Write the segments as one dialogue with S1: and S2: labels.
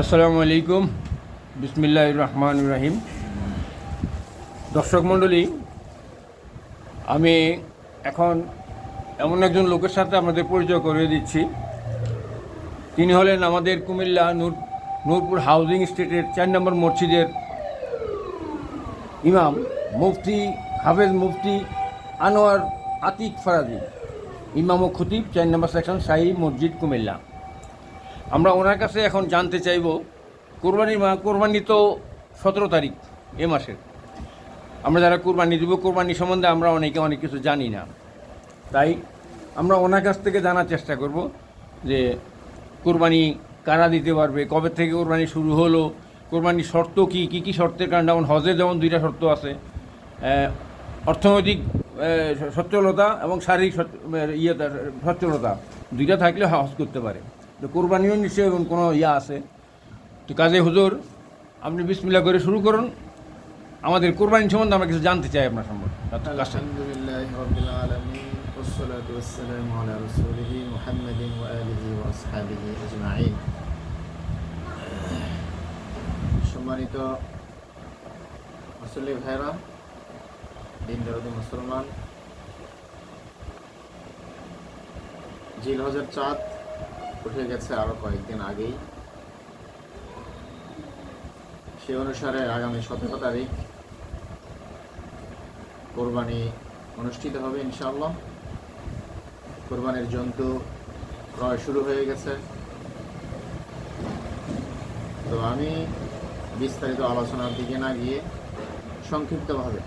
S1: আসসালামু আলাইকুম। বিসমিল্লাহ রহমান রাহিম। দর্শক মণ্ডলী, আমি এখন এমন একজন লোকের সাথে আমাদের পরিচয় করে দিচ্ছি। তিনি হলেন আমাদের কুমিল্লা নূর, নূরপুর হাউজিং স্টেটের চার নম্বর মসজিদের ইমাম, মুফতি, হাফেজ মুফতি আনোয়ার আতিক ফরাজি, ইমাম ও খতিব, চার নম্বর সেকশন, শাহী মসজিদ কুমিল্লা। আমরা ওনার কাছে এখন জানতে চাইব কোরবানির মা, কোরবানি তো সতেরো তারিখ, এ মাসের। আমরা যারা কোরবানি দিব, কোরবানি সম্বন্ধে আমরা অনেকে অনেক কিছু জানি না। তাই আমরা ওনার কাছ থেকে জানার চেষ্টা করব যে কোরবানি কারা দিতে পারবে, কবে থেকে কোরবানি শুরু হলো, কোরবানির শর্ত কী কী কী শর্তের কারণ, যেমন হজের যেমন দুইটা শর্ত আছে অর্থনৈতিক সচ্ছলতা এবং শারীরিক ইয়ে সচ্ছলতা, দুইটা থাকলে হজ করতে পারে। তো কোরবানিও নিশ্চয়ই এমন কোনো ইয়া আছে তো কাজে হুজুর আপনি বিসমিল্লা করে শুরু করুন আমাদের কোরবানি সম্বন্ধে আমরা কিছু জানতে চাই আপনার সম্বন্ধে আপনার কাছ থেকে।
S2: الحمد لله رب العالمين والصلاة والسلام على رسوله محمد وآله وأصحابه أجمعين সম্মানিত মুসল্লি ভাইরা দিন দরদি মুসলমান জিল হজের চাঁদ উঠে গেছে আরও কয়েকদিন আগেই। সে অনুসারে আগামী সতেরো তারিখ কোরবানি অনুষ্ঠিত হবে ইনশাআল্লাহ। কোরবানির জন্তু ক্রয় শুরু হয়ে গেছে। তো আমি বিস্তারিত আলোচনার দিকে না গিয়ে সংক্ষিপ্তভাবে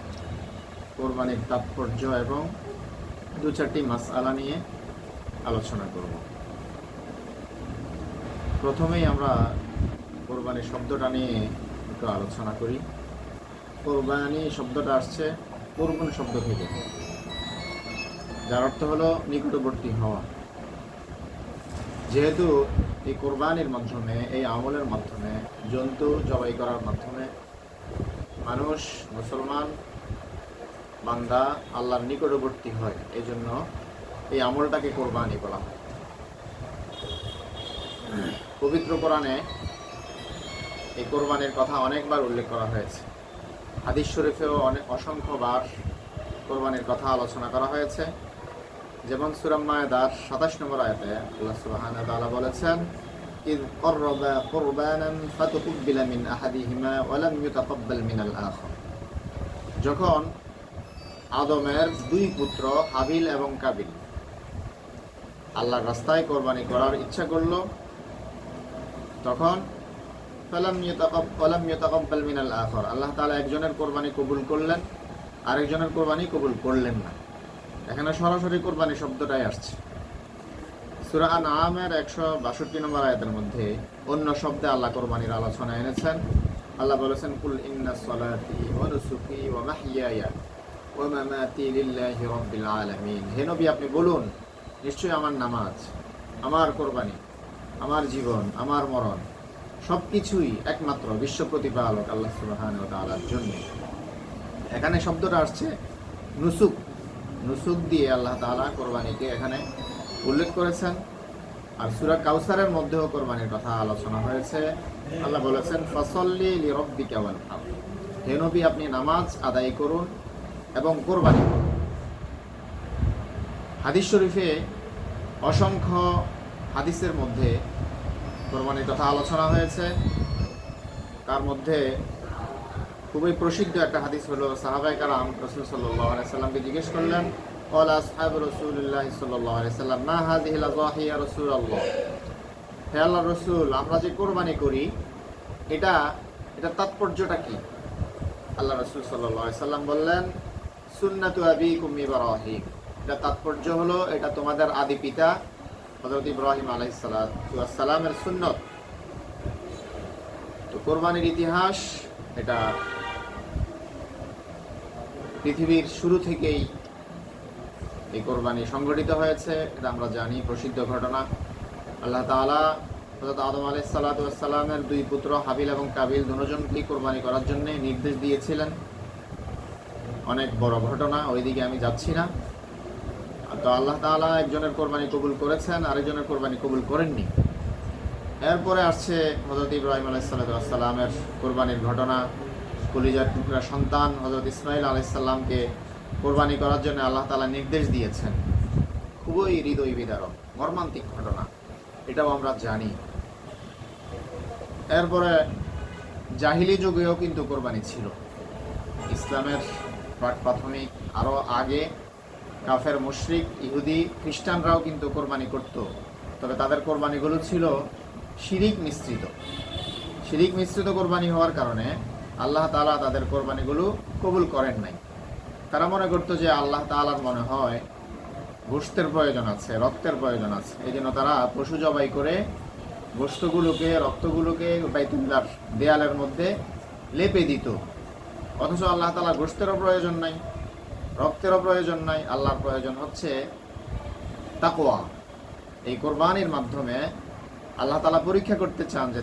S2: কোরবানির তাৎপর্য এবং দু চারটি মাস আলা নিয়ে আলোচনা করব। প্রথমেই আমরা কোরবানির শব্দটা নিয়ে একটু আলোচনা করি। কোরবানি শব্দটা আসছে কোরবান শব্দ থেকে, যার অর্থ হলো নিকটবর্তী হওয়া। যেহেতু এই কোরবানির মাধ্যমে, এই আমলের মাধ্যমে, জন্তু জবাই করার মাধ্যমে মানুষ, মুসলমান, বান্দা আল্লাহর নিকটবর্তী হয় এই জন্য এই আমলটাকে কোরবানি বলা হয়। পবিত্র কোরআনে এই কোরবানির কথা অনেকবার উল্লেখ করা হয়েছে হাদিস শরীফেও অনেক অসংখ্যবার কোরবানির কথা আলোচনা করা হয়েছে যেমন সুরাম মায়দার সাতাশ নম্বর আয়াতে আল্লাহ সুবহানাহু ওয়া তাআলা বলেছেন إذ قربا قربانا فتقبل من أحدهما ولم يتقبل من الآخر যখন আদমের দুই পুত্র হাবিল এবং কাবিল আল্লাহর রাস্তায় কোরবানি করার ইচ্ছা করলো তখন ফালাম ইউতাকাব ওয়ালাম ইউতাকাব্বাল মিনাল আখর। আল্লাহ তাআলা একজনের কোরবানি কবুল করলেন, আরেকজনের কোরবানি কবুল করলেন না। এখানে সরাসরি কোরবানি শব্দটাই আসছে। সূরা আনআমের 162 নম্বর আয়াতের মধ্যে অন্য শব্দে আল্লাহ কোরবানির আলোচনা এনেছেন। আল্লাহ বলেছেন, কুল ইন্না সলাতি ওয়া নুসুকি ওয়া মাহইয়ায়া ওয়া মামাতি লিল্লাহি রাব্বিল আলামিন। হে নবী, আপনি বলুন, নিশ্চয়ই আমার নামাজ, আমার কোরবানি আমার জীবন, আমার মরণ সব কিছুই একমাত্র বিশ্ব প্রতিপালক আল্লাহ সুবাহান ও তালার জন্য। এখানে শব্দটা আসছে নুসুক। নুসুক দিয়ে আল্লাহ তাআলা কোরবানিকে এখানে উল্লেখ করেছেন। আর সুরা কাউসারের মধ্যেও কোরবানির কথা আলোচনা হয়েছে। আল্লাহ বলেছেন, ফসল্লি লি রব্বিকা ওয়ানহার হে নবী, আপনি নামাজ আদায় করুন এবং কোরবানি করুন। হাদিস শরীফে অসংখ্য হাদিসের মধ্যে কোরবানির কথা আলোচনা হয়েছে তার মধ্যে খুবই প্রসিদ্ধ একটা হাদিস হলো সাহাবাই কালাম রসুল সাল্লাহ সাল্লামকে জিজ্ঞেস করলেন قال أصحاب رسول الله صلى الله عليه وسلم ما هذه الأضاحي يا رسول الله হে আল্লাহ রসুল আমরা যে কোরবানি করি এটা এটা তাৎপর্যটা কি আল্লাহ রসুল সাল্লাহ সাল্লাম বললেন সুন্নাতু আবিকুম ইব্রাহিম এটা তাৎপর্য হলো এটা তোমাদের আদি পিতা হজরত ইব্রাহিম আলাইসালামের সুন্নত। তো কোরবানির ইতিহাস, এটা পৃথিবীর শুরু থেকেই এই কোরবানি সংগঠিত হয়েছে, এটা আমরা জানি, প্রসিদ্ধ ঘটনা। আল্লাহ তাআলা হজরত আদম আলাইসালামের দুই পুত্র হাবিল এবং কাবিল দুজনকেই কোরবানি করার জন্য নির্দেশ দিয়েছিলেন। অনেক বড় ঘটনা, ওইদিকে আমি যাচ্ছি না। তো আল্লাহ তাআলা একজনের কোরবানি কবুল করেছেন, আরেকজনের কোরবানি কবুল করেননি। এরপরে আসছে হজরত ইব্রাহিম আলাইসাল্লামের কোরবানির ঘটনা। কলিজার টুকরা সন্তান হজরত ইসমাইল আলাইসাল্লামকে কোরবানি করার জন্য আল্লাহ তালা নির্দেশ দিয়েছেন। খুবই হৃদয় বিদারক, মর্মান্তিক ঘটনা, এটাও আমরা জানি। এরপরে জাহিলি যুগেও কিন্তু কোরবানি ছিল। ইসলামের প্রাক প্রাথমিক আরও আগে কাফের মুশরিক, ইহুদি, খ্রিস্টানরাও কিন্তু কোরবানি করত। তবে তাদের কোরবানিগুলো ছিল শিরিক মিশ্রিত। শিরিক মিশ্রিত কোরবানি হওয়ার কারণে আল্লাহ তাআলা তাদের কোরবানিগুলো কবুল করেন নাই। তারা মনে করতো যে আল্লাহ তাআলার মনে হয় গোষ্ঠের প্রয়োজন আছে, রক্তের প্রয়োজন আছে। এই জন্য তারা পশু জবাই করে গোষ্ঠগুলোকে, রক্তগুলোকে বাইতুল্লার দেয়ালের মধ্যে লেপে দিত। অথচ আল্লাহ তালা গোষ্ঠেরও প্রয়োজন নাই। রক্তেরও প্রয়োজন নাই, আল্লাহর প্রয়োজন হচ্ছে তাকোয়া এই কোরবানির মাধ্যমে আল্লাহ তালা পরীক্ষা করতে চান যে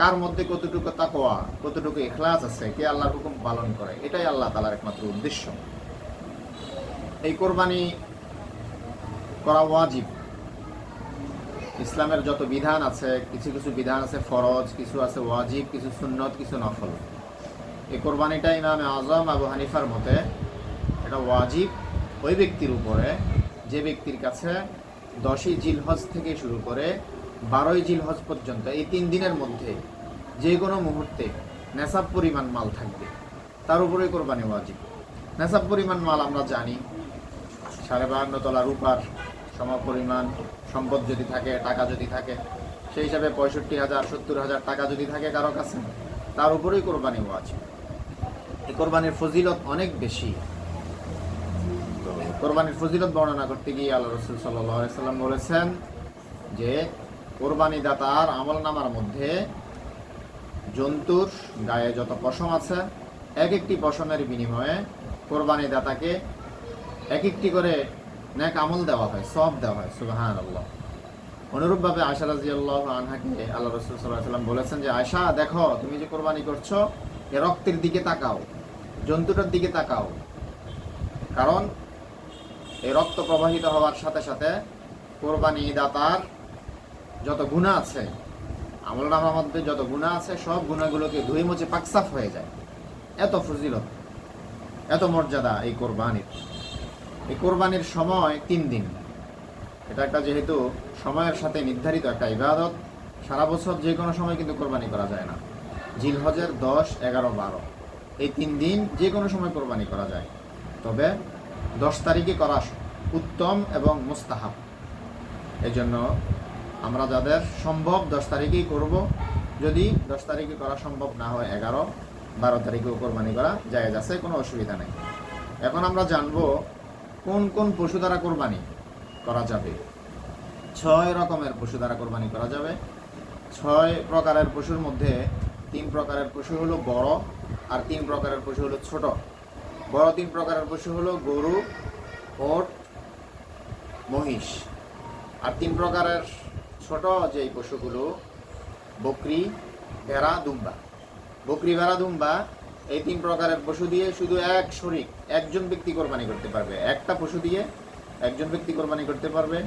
S2: কার মধ্যে কতটুকু তাকোয়া কতটুকু এখলাস আছে, কে আল্লাহর হুকুম পালন করে, এটাই আল্লাহ তালার একমাত্র উদ্দেশ্য। এই কোরবানি করা ওয়াজিব। ইসলামের যত বিধান আছে, কিছু কিছু বিধান আছে ফরজ, কিছু আছে ওয়াজিব, কিছু সুন্নত, কিছু নফল। এই কোরবানিটা ইমামে আজম আবু হানিফার মতে এটা ওয়াজিব ওই ব্যক্তির উপরে। যে ব্যক্তির কাছে দশই জিলহজ থেকে শুরু করে বারোই জিলহজ পর্যন্ত এই তিন দিনের মধ্যে যে কোনো মুহূর্তে নেশাব পরিমাণ মাল থাকবে, তার উপরে কোরবানি ওয়াজিব। নেশাব পরিমাণ মাল আমরা জানি, সাড়ে বাহান্ন তলা রূপার সম পরিমাণ সম্পদ যদি থাকে, টাকা যদি থাকে, সেই হিসাবে পঁয়ষট্টি হাজার, সত্তর হাজার টাকা যদি থাকে কারও কাছে, তার উপরেই কোরবানি ওয়াজিব। এই কোরবানির ফজিলত অনেক বেশি। কোরবানির ফজিলত বর্ণনা করতে গিয়ে আল্লাহ রসুল সাল্লাম বলেছেন যে কোরবানি দাতার আমল নামার মধ্যে জন্তুর গায়ে যত পশম আছে এক একটি পশমের বিনিময়ে কোরবানি দাতাকে এক একটি করে ন্যাক আমল দেওয়া হয় সব দেওয়া হয় সুবাহান আল্লাহ অনুরূপভাবে আয়সা রাজি আল্লাহ আনহাকে আল্লাহ রসুল সাল্লাহ সাল্লাম বলেছেন যে আয়সা দেখো, তুমি যে কোরবানি করছ, এ রক্তের দিকে তাকাও, জন্তুটার দিকে তাকাও। কারণ এই রক্ত প্রবাহিত হওয়ার সাথে সাথে কোরবানি দাতার যত গুণা আছে, আমল নামার মধ্যে যত গুণা আছে, সব গুণাগুলোকে ধুয়ে মুছে পাকসাফ হয়ে যায়। এত ফজিলত, এত মর্যাদা এই কোরবানির। এই কোরবানির সময় তিন দিন। এটা একটা যেহেতু সময়ের সাথে নির্ধারিত একটা ইবাদত, সারা বছর যে কোনো সময় কিন্তু কোরবানি করা যায় না। জিলহজের দশ, এগারো, বারো। এই তিন দিন যে কোনো সময় কোরবানি করা যায়। তবে দশ তারিখে করা উত্তম এবং মুস্তাহাব। এই জন্য আমরা যাদের সম্ভব দশ তারিখেই করব। যদি দশ তারিখে করা সম্ভব না হয় এগারো, বারো তারিখেও কোরবানি করা জায়েজ আছে, কোনো অসুবিধা নেই। এখন আমরা জানব কোন কোন পশু দ্বারা কোরবানি করা যাবে। ছয় রকমের পশু দ্বারা কোরবানি করা যাবে। ছয় প্রকারের পশুর মধ্যে তিন প্রকারের পশু হলো বড় আর তিন প্রকারের পশু হলো ছোট। বড় তিন প্রকারের পশু হলো গরু ওট মহিষ। আর তিন প্রকারের ছোট যে পশুগুলো, বকরি, ভেড়া, দুম্বা। বকরি, ভেড়া, দুম্বা, এই তিন প্রকারের পশু দিয়ে শুধু এক শরিক একজন ব্যক্তি কোরবানি করতে পারবে। একটা পশু দিয়ে একজন ব্যক্তি কোরবানি করতে পারবে।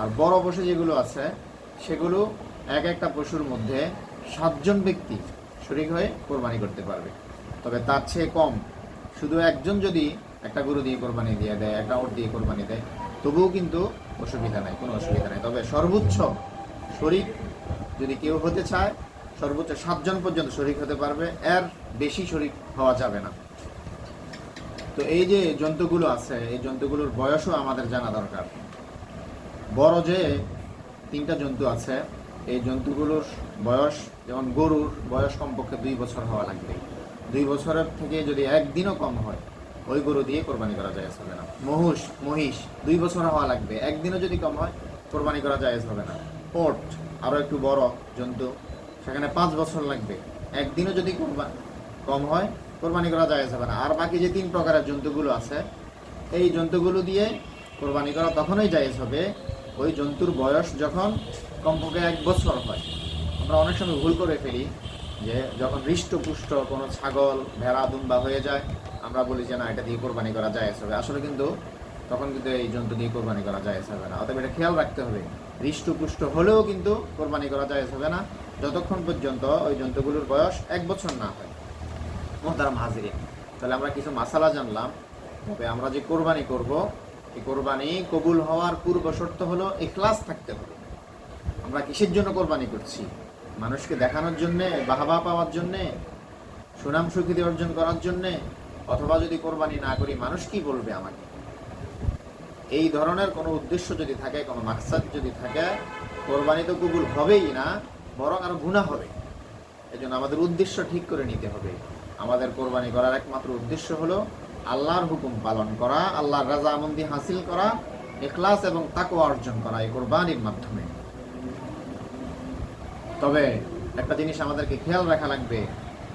S2: আর বড় পশু যেগুলো আছে, সেগুলো এক একটা পশুর মধ্যে সাতজন ব্যক্তি শরিক হয়ে কোরবানি করতে পারবে। তবে তার চেয়ে কম শুধু একজন যদি একটা গরু দিয়ে কোরবানি দিয়ে দেয়, একটা ওট দিয়ে কোরবানি দেয়, তবুও কিন্তু অসুবিধা নাই, কোনো অসুবিধা নেই। তবে সর্বোচ্চ শরিক যদি কেউ হতে চায়, সর্বোচ্চ সাতজন পর্যন্ত শরিক হতে পারবে, এর বেশি শরিক হওয়া যাবে না। তো এই যে জন্তুগুলো আছে, এই জন্তুগুলোর বয়সও আমাদের জানা দরকার। বড় যে তিনটা জন্তু আছে, এই জন্তুগুলোর বয়স যেমন গরুর বয়স কমপক্ষে দুই বছর হওয়া লাগবে দুই বছরের থেকে যদি একদিনও কম হয়, ওই গরু দিয়ে কোরবানি করা যায় হবে না। মহুষ মহিষ, দুই বছর হওয়া লাগবে। একদিনও যদি কম হয়, কোরবানি করা যায় হবে না। ওট, আরও একটু বড় জন্তু, সেখানে পাঁচ বছর লাগবে। একদিনও যদি কোরবা কম হয়, কোরবানি করা যায় হবে না। আর বাকি যে তিন প্রকারের জন্তুগুলো আছে, এই জন্তুগুলো দিয়ে কোরবানি করা তখনই জায়েজ হবে, ওই জন্তুর বয়স যখন কমপক্ষে এক বছর হয়। আমরা অনেক সময় ভুল করে ফেলি। যে যখন হৃষ্টপুষ্ট কোনো ছাগল ভেড়া দুম্বা হয়ে যায়, আমরা বলি যে না, এটা দিয়ে কোরবানি করা যায় হবে। আসলে কিন্তু তখন কিন্তু এই জন্তু দিয়ে কোরবানি করা যায় হবে না। অতএব এটা খেয়াল রাখতে হবে। হৃষ্টপুষ্ট হলেও কিন্তু কোরবানি করা যায় হবে না, যতক্ষণ পর্যন্ত ওই জন্তুগুলোর বয়স এক বছর না হয়। মোহতারাম হাজিরিন, তাহলে আমরা কিছু মাসালা জানলাম। তবে আমরা যে কোরবানি করব, এই কোরবানি কবুল হওয়ার পূর্ব শর্ত হলো ইখলাস থাকতে হবে। আমরা কিসের জন্য কোরবানি করছি? মানুষকে দেখানোর জন্যে, বাহাবা পাওয়ার জন্যে, সুনাম সুখ্যাতি অর্জন করার জন্যে, অথবা যদি কোরবানি না করি, মানুষ কি বলবে আমাকে? এই ধরনের কোনো উদ্দেশ্য যদি থাকে, কোনো মাকসাদ যদি থাকে, কোরবানি তো কবুল হবেই না, বরং আরও গুণা হবে। এজন্য আমাদের উদ্দেশ্য ঠিক করে নিতে হবে। আমাদের কোরবানি করার একমাত্র উদ্দেশ্য হলো আল্লাহর হুকুম পালন করা, আল্লাহর রাজামন্দি হাসিল করা এখলাস এবং তাকওয়া অর্জন করা এই কোরবানির মাধ্যমে। তবে একটা জিনিস আমাদেরকে খেয়াল রাখা লাগবে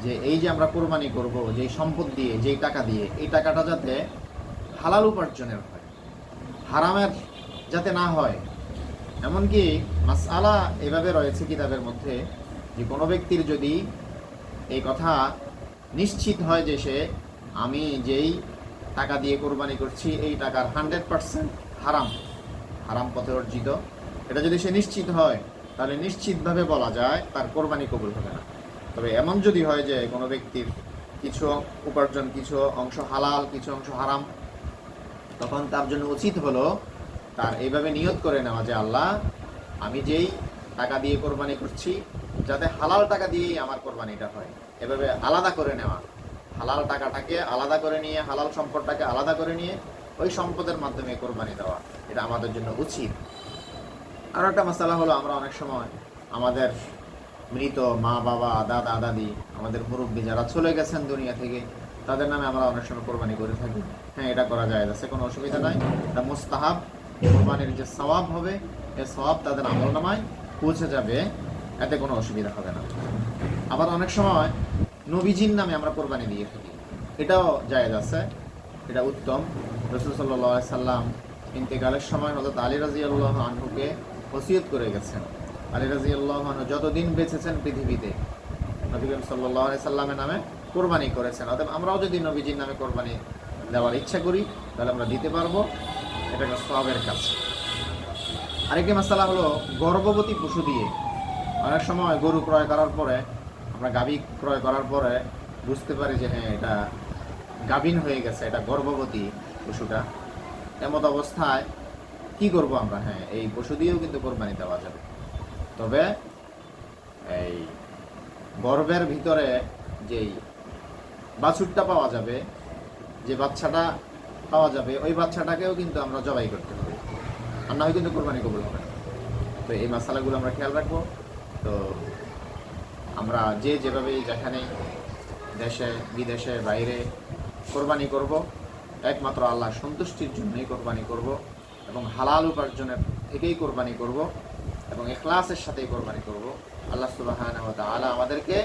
S2: যে এই যে আমরা কোরবানি করব, যেই সম্পদ দিয়ে, যেই টাকা দিয়ে, এই টাকাটা যাতে হালাল উপার্জনের হয়, হারামের যাতে না হয়। এমনকি মাসআলা এভাবে রয়েছে কিতাবের মধ্যে যে কোনো ব্যক্তির যদি এই কথা নিশ্চিত হয় যে সে, আমি যেই টাকা দিয়ে কোরবানি করছি, এই টাকার হান্ড্রেড পার্সেন্ট হারাম হারাম পথে অর্জিত। এটা যদি সে নিশ্চিত হয় তাহলে নিশ্চিতভাবে বলা যায় তার কোরবানি কবুল হবে না। তবে এমন যদি হয় যে কোনো ব্যক্তির কিছু উপার্জন, কিছু অংশ হালাল, কিছু অংশ হারাম, তখন তার জন্য উচিত হলো তার এইভাবে নিয়ত করে নেওয়া যে, আল্লাহ, আমি যেই টাকা দিয়ে কোরবানি করছি, যাতে হালাল টাকা দিয়েই আমার কোরবানিটা হয়। এভাবে আলাদা করে নেওয়া। হালাল টাকাটাকে আলাদা করে নিয়ে, হালাল সম্পদটাকে আলাদা করে নিয়ে ওই সম্পদের মাধ্যমে কোরবানি দেওয়া, এটা আমাদের জন্য উচিত। আরও একটা মশালা হলো আমরা অনেক সময় আমাদের মৃত মা, বাবা, দাদা দাদি আমাদের মুরব্বী যারা চলে গেছেন দুনিয়া থেকে, তাদের নামে আমরা অনেক সময় কোরবানি করে থাকি। হ্যাঁ এটা করা যায় যাচ্ছে কোনো অসুবিধা নাই। এটা মুস্তাহাব। কোরবানির যে সওয়াব হবে, এ সওয়াব তাদের আমল নামায় পৌঁছে যাবে। এতে কোনো অসুবিধা হবে না। আবার অনেক সময় নবীজির নামে আমরা কোরবানি দিয়ে থাকি। এটাও জায়েজ আছে। এটা উত্তম। রসুল সাল্লাহ সাল্লাম ইন্তেকালের সময় হজরত আলী রাজি আল্লাহ আনহুকে ওসিয়ত করে গেছেন। আলী রাজি আল্লাহ আনহু যতদিন বেঁচেছেন পৃথিবীতে নবী করিম সাল্লাহ সাল্লামের নামে কোরবানি করেছেন। অতএব আমরাও যদি নবীজির নামে কোরবানি দেওয়ার ইচ্ছা করি, তাহলে আমরা দিতে পারব। এটা একটা সবের কাজ। আরেকটি মশালা হলো গর্ভবতী পশু দিয়ে। অনেক সময় গরু ক্রয় করার পরে, আমরা গাভী ক্রয় করার পরে বুঝতে পারি যে হ্যাঁ এটা গাভীন হয়ে গেছে, এটা গর্ভবতী পশুটা। এমত অবস্থায় কি করব আমরা? হ্যাঁ এই পশু দিয়েও কিন্তু কোরবানি দেওয়া যাবে। তবে এই গর্ভের ভিতরে যেই বাছুরটা পাওয়া যাবে, যে বাচ্চাটা পাওয়া যাবে, ওই বাচ্চাটাকেও কিন্তু আমরা জবাই করতে হবে। আর না হয় কিন্তু কোরবানি কবুল হবে তো এই মশালাগুলো আমরা খেয়াল রাখব। তো আমরা যে যেভাবে যেখানে দেশে, বিদেশে, বাইরে কোরবানি করব, একমাত্র আল্লাহ সন্তুষ্টির জন্যই কোরবানি করব। এবং হালাল উপার্জনের থেকেই কোরবানি করব এবং এখলাসের সাথেই কোরবানি করব। আল্লাহ সুবাহ আমাদেরকে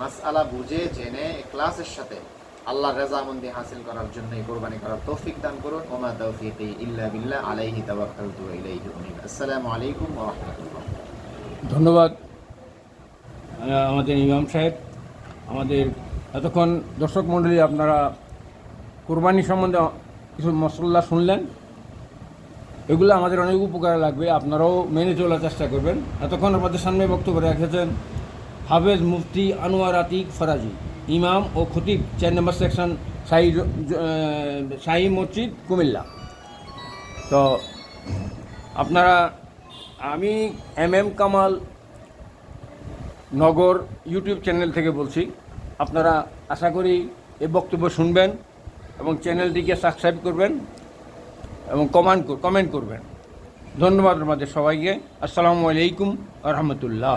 S2: মাস মাসআলা বুঝে জেনে এখলাসের সাথে আল্লাহ রেজামন্দি হাসিল করার জন্য কোরবানি করার তৌফিক দান করুন। ওমা তৌফিকি ইল্লা বিল্লাহ আলাইহি তাওয়াক্কালতু ওয়া ইলাইহি উনীব। আসসালামু আলাইকুম ওয়া রাহমাতুল্লাহ।
S1: ধন্যবাদ। আমাদের ইমাম সাহেব আমাদের এতক্ষণ দর্শক মণ্ডলী আপনারা কোরবানি সম্বন্ধে কিছু মশলা শুনলেন। এগুলো আমাদের অনেক উপকারে লাগবে। আপনারাও মেনে চলার চেষ্টা করবেন। এতক্ষণ আপনাদের সামনে বক্তব্য রেখেছেন হাফেজ মুফতি আনোয়ার আতিক ফরাজি, ইমাম ও খতিব, চার নম্বর সেকশন, শাহী শাহী মসজিদ, কুমিল্লা। তো আপনারা, আমি M M Kamal Nagar YouTube channel থেকে বলছি, আপনারা আশা করি এই বক্তব্য শুনবেন এবং চ্যানেলটিকে সাবস্ক্রাইব করবেন। এবং কমান কমেন্ট করবেন। ধন্যবাদ আমাদের সবাইকে। আসসালামু আলাইকুম রহমতুল্লাহ।